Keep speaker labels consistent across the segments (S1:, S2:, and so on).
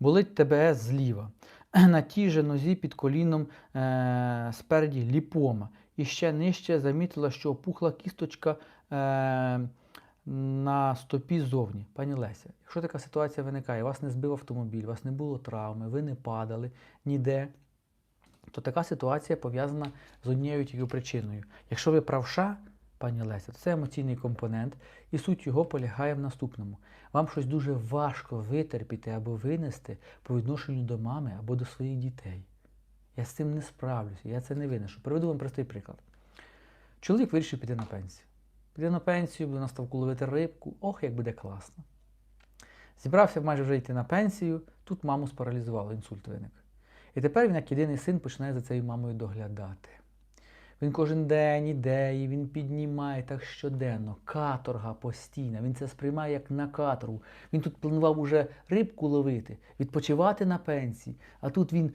S1: болить ТБС зліва. На тій же нозі під коліном е, спереді ліпома. І ще нижче замітила, що опухла кісточка е, на стопі ззовні. Пані Леся, якщо така ситуація виникає, вас не збив автомобіль, вас не було травми, ви не падали ніде, то така ситуація пов'язана з однією тільки причиною. Якщо ви правша, пані Леся, це емоційний компонент, і суть його полягає в наступному. Вам щось дуже важко витерпіти або винести по відношенню до мами або до своїх дітей. Я з цим не справлюся, я це не винесу. Приведу вам простий приклад. Чоловік вирішив піти на пенсію. Піде на пенсію, буде на ставку ловити рибку. Ох, як буде класно. Зібрався майже вже йти на пенсію, тут маму спаралізувало, інсульт виник. І тепер він, як єдиний син, починає за цією мамою доглядати. Він кожен день іде, і він піднімає так щоденно, каторга постійна. Він це сприймає як на каторгу. Він тут планував уже рибку ловити, відпочивати на пенсії. А тут він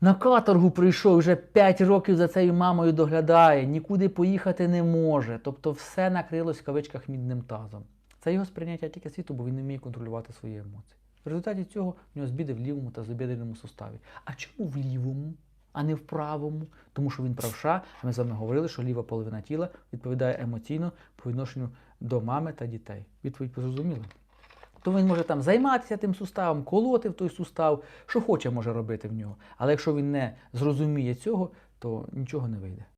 S1: на каторгу прийшов, вже 5 років за цією мамою доглядає, нікуди поїхати не може. Тобто все накрилось в кавичках мідним тазом. Це його сприйняття тільки світу, бо він не вміє контролювати свої емоції. В результаті цього в нього збіди в лівому та забідельному суставі. А чому в лівому, а не в правому? Тому що він правша, а ми з вами говорили, що ліва половина тіла відповідає емоційно по відношенню до мами та дітей. Відповідь зрозуміла. То він може там займатися тим суставом, колоти в той сустав, що хоче може робити в нього. Але якщо він не зрозуміє цього, то нічого не вийде.